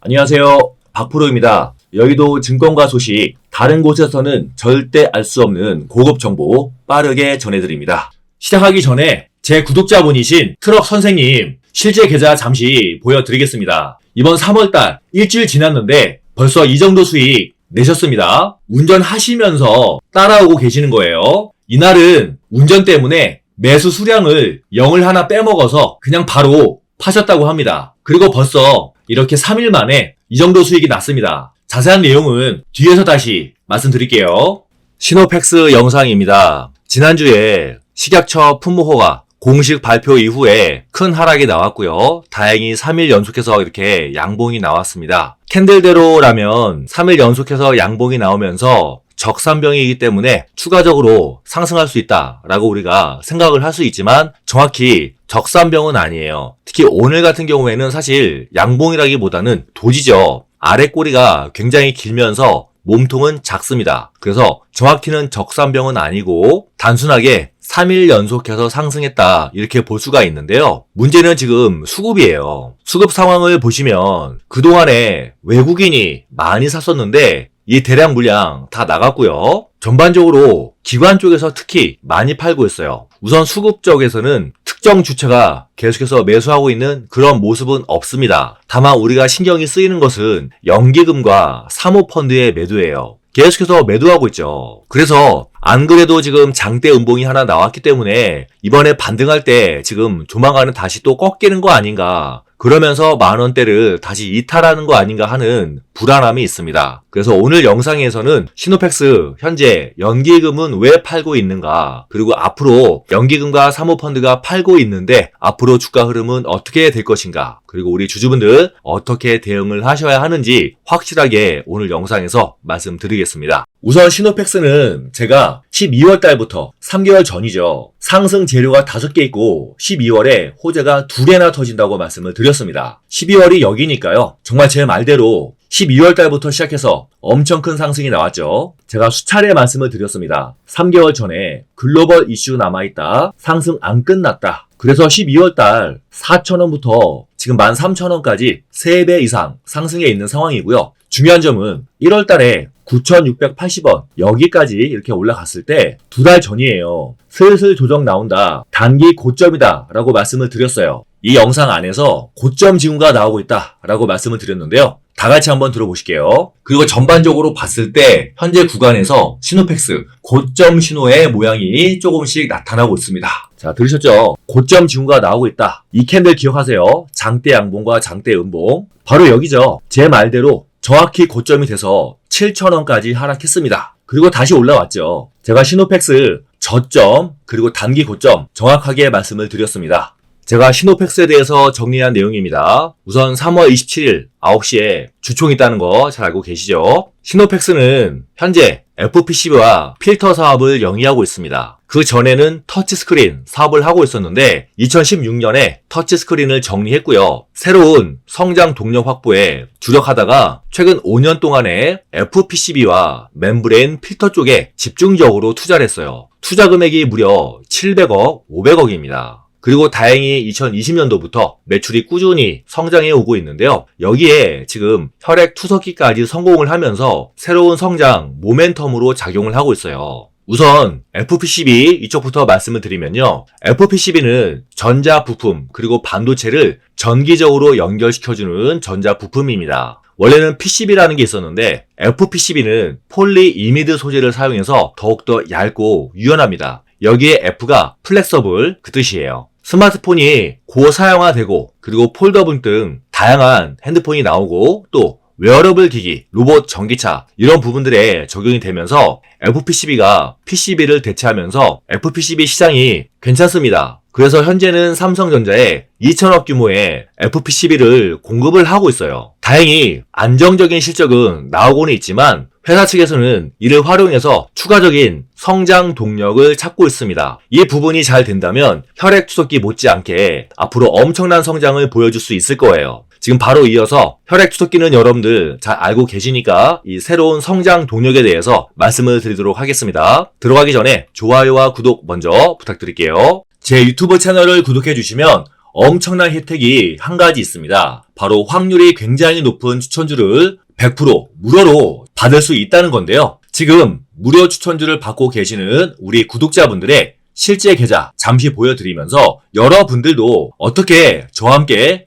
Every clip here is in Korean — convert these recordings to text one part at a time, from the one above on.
안녕하세요. 박프로입니다. 여의도 증권가 소식, 다른 곳에서는 절대 알 수 없는 고급 정보 빠르게 전해드립니다. 시작하기 전에 제 구독자분이신 트럭 선생님 실제 계좌 잠시 보여드리겠습니다. 이번 3월달 일주일 지났는데 벌써 이 정도 수익 내셨습니다. 운전하시면서 따라오고 계시는 거예요. 이날은 운전 때문에 매수 수량을 0을 하나 빼먹어서 그냥 바로 파셨다고 합니다. 그리고 벌써 이렇게 3일 만에 이 정도 수익이 났습니다. 자세한 내용은 뒤에서 다시 말씀드릴게요. 시노팩스 영상입니다. 지난주에 식약처 품목호가 공식 발표 이후에 큰 하락이 나왔고요. 다행히 3일 연속해서 이렇게 양봉이 나왔습니다. 캔들대로라면 3일 연속해서 양봉이 나오면서 적산병이기 때문에 추가적으로 상승할 수 있다라고 우리가 생각을 할 수 있지만 정확히 적산병은 아니에요. 특히 오늘 같은 경우에는 사실 양봉이라기보다는 도지죠. 아래 꼬리가 굉장히 길면서 몸통은 작습니다. 그래서 정확히는 적산병은 아니고 단순하게 3일 연속해서 상승했다 이렇게 볼 수가 있는데요. 문제는 지금 수급이에요. 수급 상황을 보시면 그동안에 외국인이 많이 샀었는데 이 대량 물량 다 나갔고요. 전반적으로 기관 쪽에서 특히 많이 팔고 있어요. 우선 수급 쪽에서는 특정 주체가 계속해서 매수하고 있는 그런 모습은 없습니다. 다만 우리가 신경이 쓰이는 것은 연기금과 사모펀드의 매도예요. 계속해서 매도하고 있죠. 그래서 안 그래도 지금 장대 음봉이 하나 나왔기 때문에 이번에 반등할 때 지금 조만간은 다시 또 꺾이는 거 아닌가. 그러면서 만 원대를 다시 이탈하는 거 아닌가 하는 불안함이 있습니다. 그래서 오늘 영상에서는 시노팩스 현재 연기금은 왜 팔고 있는가 그리고 앞으로 연기금과 사모펀드가 팔고 있는데 앞으로 주가 흐름은 어떻게 될 것인가 그리고 우리 주주분들 어떻게 대응을 하셔야 하는지 확실하게 오늘 영상에서 말씀드리겠습니다. 우선 시노팩스는 제가 12월 달부터 3개월 전이죠. 상승 재료가 5개 있고 12월에 호재가 2개나 터진다고 말씀을 드렸습니다. 12월이 여기니까요. 정말 제 말대로 12월 달부터 시작해서 엄청 큰 상승이 나왔죠. 제가 수차례 말씀을 드렸습니다. 3개월 전에 글로벌 이슈 남아있다. 상승 안 끝났다. 그래서 12월 달 4,000원부터 지금 13,000원까지 3배 이상 상승해 있는 상황이고요. 중요한 점은 1월 달에 9,680원 여기까지 이렇게 올라갔을 때 두 달 전이에요. 슬슬 조정 나온다. 단기 고점이다. 라고 말씀을 드렸어요. 이 영상 안에서 고점 징후가 나오고 있다. 라고 말씀을 드렸는데요. 다 같이 한번 들어보실게요. 그리고 전반적으로 봤을 때 현재 구간에서 시노팩스 고점 신호의 모양이 조금씩 나타나고 있습니다. 자, 들으셨죠? 고점 징후가 나오고 있다. 이 캔들 기억하세요. 장대 양봉과 장대 음봉. 바로 여기죠. 제 말대로 정확히 고점이 돼서 7,000원까지 하락했습니다. 그리고 다시 올라왔죠. 제가 시노팩스 저점 그리고 단기 고점 정확하게 말씀을 드렸습니다. 제가 시노팩스에 대해서 정리한 내용입니다. 우선 3월 27일 9시에 주총이 있다는 거 잘 알고 계시죠? 시노팩스는 현재 FPC와 필터 사업을 영위하고 있습니다. 그 전에는 터치스크린 사업을 하고 있었는데 2016년에 터치스크린을 정리했고요. 새로운 성장 동력 확보에 주력하다가 최근 5년 동안에 FPCB와 멤브레인 필터 쪽에 집중적으로 투자를 했어요. 투자 금액이 무려 700억, 500억입니다. 그리고 다행히 2020년도부터 매출이 꾸준히 성장해 오고 있는데요. 여기에 지금 혈액 투석기까지 성공을 하면서 새로운 성장 모멘텀으로 작용을 하고 있어요. 우선 FPCB 이쪽부터 말씀을 드리면요. FPCB는 전자 부품 그리고 반도체를 전기적으로 연결시켜주는 전자 부품입니다. 원래는 PCB라는 게 있었는데 FPCB는 폴리 이미드 소재를 사용해서 더욱더 얇고 유연합니다. 여기에 F가 플렉서블 그 뜻이에요. 스마트폰이 고사양화되고 그리고 폴더블 등 다양한 핸드폰이 나오고 또 웨어러블 기기, 로봇, 전기차 이런 부분들에 적용이 되면서 FPCB가 PCB를 대체하면서 FPCB 시장이 괜찮습니다. 그래서 현재는 삼성전자에 2천억 규모의 FPCB를 공급을 하고 있어요. 다행히 안정적인 실적은 나오고는 있지만 회사 측에서는 이를 활용해서 추가적인 성장 동력을 찾고 있습니다. 이 부분이 잘 된다면 혈액 투석기 못지않게 앞으로 엄청난 성장을 보여줄 수 있을 거예요. 지금 바로 이어서 혈액 투석기는 여러분들 잘 알고 계시니까 이 새로운 성장 동력에 대해서 말씀을 드리도록 하겠습니다. 들어가기 전에 좋아요와 구독 먼저 부탁드릴게요. 제 유튜브 채널을 구독해 주시면 엄청난 혜택이 한 가지 있습니다. 바로 확률이 굉장히 높은 추천주를 100% 무료로 받을 수 있다는 건데요. 지금 무료 추천주를 받고 계시는 우리 구독자분들의 실제 계좌 잠시 보여드리면서 여러분들도 어떻게 저와 함께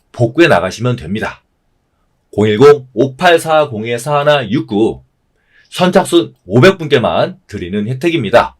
복구해 나가시면 됩니다. 010-5840-4169 선착순 500분께만 드리는 혜택입니다.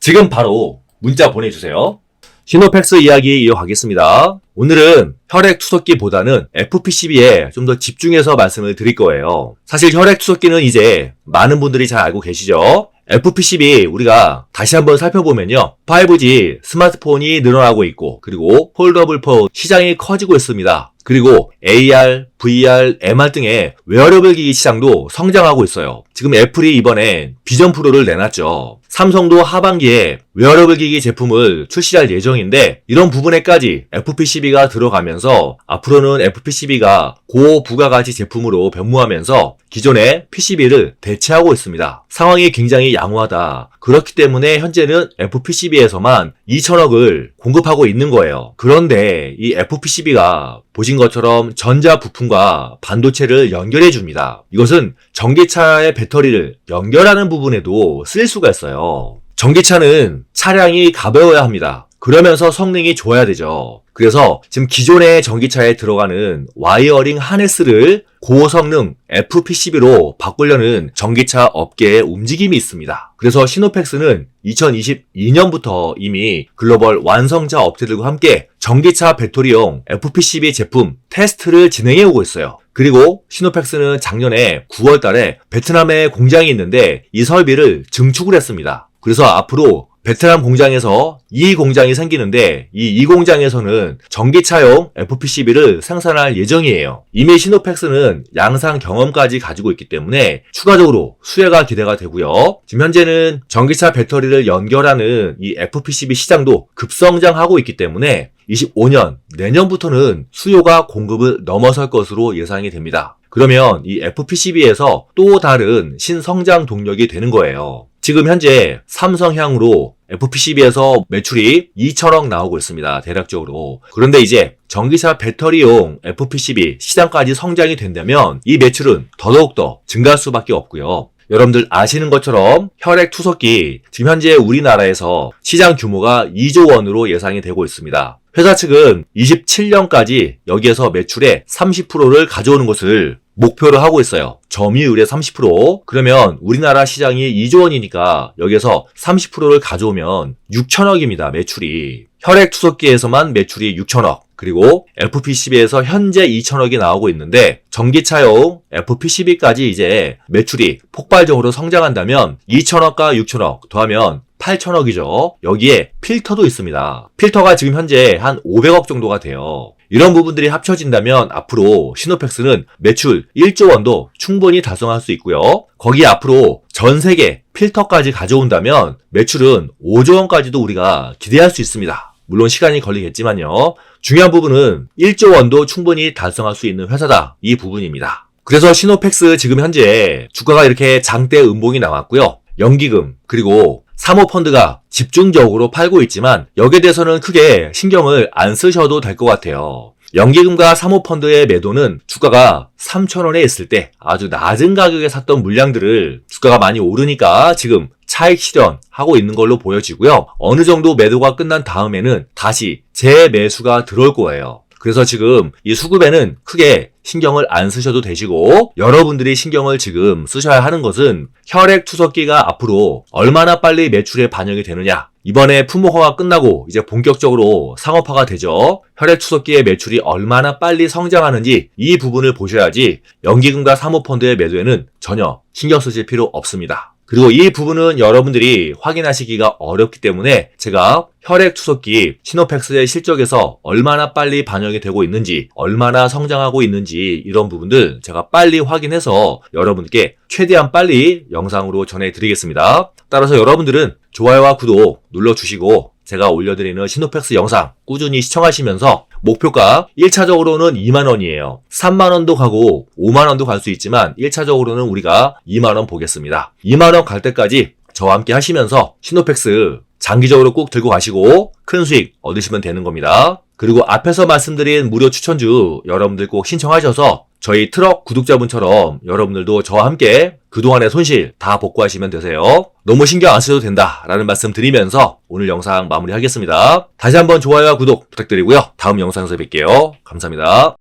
지금 바로 문자 보내주세요. 시노팩스 이야기 이어가겠습니다. 오늘은 혈액 투석기보다는 FPCB에 좀 더 집중해서 말씀을 드릴 거예요. 사실 혈액 투석기는 이제 많은 분들이 잘 알고 계시죠? FPCB 우리가 다시 한번 살펴보면요. 5G 스마트폰이 늘어나고 있고 그리고 폴더블 폰 시장이 커지고 있습니다. 그리고 AR, VR, MR 등의 웨어러블 기기 시장도 성장하고 있어요. 지금 애플이 이번에 비전 프로를 내놨죠. 삼성도 하반기에 웨어러블 기기 제품을 출시할 예정인데 이런 부분에까지 FPCB가 들어가면서 앞으로는 FPCB가 고부가가치 제품으로 변모하면서 기존의 PCB를 대체하고 있습니다. 상황이 굉장히 양호하다. 그렇기 때문에 현재는 FPCB에서만 2천억을 공급하고 있는 거예요. 그런데 이 FPCB가 보신 것처럼 전자 부품 과 반도체를 연결해 줍니다. 이것은 전기차의 배터리를 연결하는 부분에도 쓸 수가 있어요. 전기차는 차량이 가벼워야 합니다. 그러면서 성능이 좋아야 되죠. 그래서 지금 기존의 전기차에 들어가는 와이어링 하네스를 고성능 FPCB로 바꾸려는 전기차 업계의 움직임이 있습니다. 그래서 시노팩스는 2022년부터 이미 글로벌 완성차 업체들과 함께 전기차 배터리용 FPCB 제품 테스트를 진행해 오고 있어요. 그리고 시노팩스는 작년에 9월 달에 베트남에 공장이 있는데 이 설비를 증축을 했습니다. 그래서 앞으로 베트남 공장에서 이 공장이 생기는데 이이 공장에서는 전기차용 FPCB를 생산할 예정이에요. 이미 시노팩스는 양산 경험까지 가지고 있기 때문에 추가적으로 수혜가 기대가 되고요. 지금 현재는 전기차 배터리를 연결하는 이 FPCB 시장도 급성장하고 있기 때문에 25년 내년부터는 수요가 공급을 넘어설 것으로 예상이 됩니다. 그러면 이 FPCB에서 또 다른 신성장 동력이 되는 거예요. 지금 현재 삼성향으로 FPCB에서 매출이 2천억 나오고 있습니다. 대략적으로. 그런데 이제 전기차 배터리용 FPCB 시장까지 성장이 된다면 이 매출은 더더욱더 증가할 수밖에 없고요. 여러분들 아시는 것처럼 혈액 투석기 지금 현재 우리나라에서 시장 규모가 2조 원으로 예상이 되고 있습니다. 회사 측은 27년까지 여기에서 매출의 30%를 가져오는 것을 목표로 하고 있어요. 점유율의 30%. 그러면 우리나라 시장이 2조 원이니까 여기에서 30%를 가져오면 6천억입니다. 매출이. 혈액 투석기에서만 매출이 6천억. 그리고 FP12에서 현재 2천억이 나오고 있는데 전기차용 FP12까지 이제 매출이 폭발적으로 성장한다면 2천억과 6천억 더하면 8천억이죠. 여기에 필터도 있습니다. 필터가 지금 현재 한 500억 정도가 돼요. 이런 부분들이 합쳐진다면 앞으로 시노펙스는 매출 1조 원도 충분히 달성할 수 있고요. 거기에 앞으로 전 세계 필터까지 가져온다면 매출은 5조 원까지도 우리가 기대할 수 있습니다. 물론 시간이 걸리겠지만요. 중요한 부분은 1조 원도 충분히 달성할 수 있는 회사다. 이 부분입니다. 그래서 시노펙스 지금 현재 주가가 이렇게 장대 음봉이 나왔고요. 연기금 그리고 사모펀드가 집중적으로 팔고 있지만 여기에 대해서는 크게 신경을 안 쓰셔도 될 것 같아요. 연기금과 사모펀드의 매도는 주가가 3,000원에 있을 때 아주 낮은 가격에 샀던 물량들을 주가가 많이 오르니까 지금 차익 실현하고 있는 걸로 보여지고요. 어느 정도 매도가 끝난 다음에는 다시 재매수가 들어올 거예요. 그래서 지금 이 수급에는 크게 신경을 안 쓰셔도 되시고 여러분들이 신경을 지금 쓰셔야 하는 것은 혈액 투석기가 앞으로 얼마나 빨리 매출에 반영이 되느냐 이번에 품목화가 끝나고 이제 본격적으로 상업화가 되죠. 혈액 투석기의 매출이 얼마나 빨리 성장하는지 이 부분을 보셔야지 연기금과 사모펀드의 매도에는 전혀 신경 쓰실 필요 없습니다. 그리고 이 부분은 여러분들이 확인하시기가 어렵기 때문에 제가 혈액 투석기 시노펙스의 실적에서 얼마나 빨리 반영이 되고 있는지, 얼마나 성장하고 있는지 이런 부분들 제가 빨리 확인해서 여러분께 최대한 빨리 영상으로 전해드리겠습니다. 따라서 여러분들은 좋아요와 구독 눌러주시고 제가 올려드리는 시노펙스 영상 꾸준히 시청하시면서 목표가 1차적으로는 2만원이에요. 3만원도 가고 5만원도 갈 수 있지만 1차적으로는 우리가 2만원 보겠습니다. 2만원 갈 때까지 저와 함께 하시면서 시노펙스 장기적으로 꼭 들고 가시고 큰 수익 얻으시면 되는 겁니다. 그리고 앞에서 말씀드린 무료 추천주 여러분들 꼭 신청하셔서 저희 트럭 구독자분처럼 여러분들도 저와 함께 그동안의 손실 다 복구하시면 되세요. 너무 신경 안 쓰셔도 된다라는 말씀 드리면서 오늘 영상 마무리하겠습니다. 다시 한번 좋아요와 구독 부탁드리고요. 다음 영상에서 뵐게요. 감사합니다.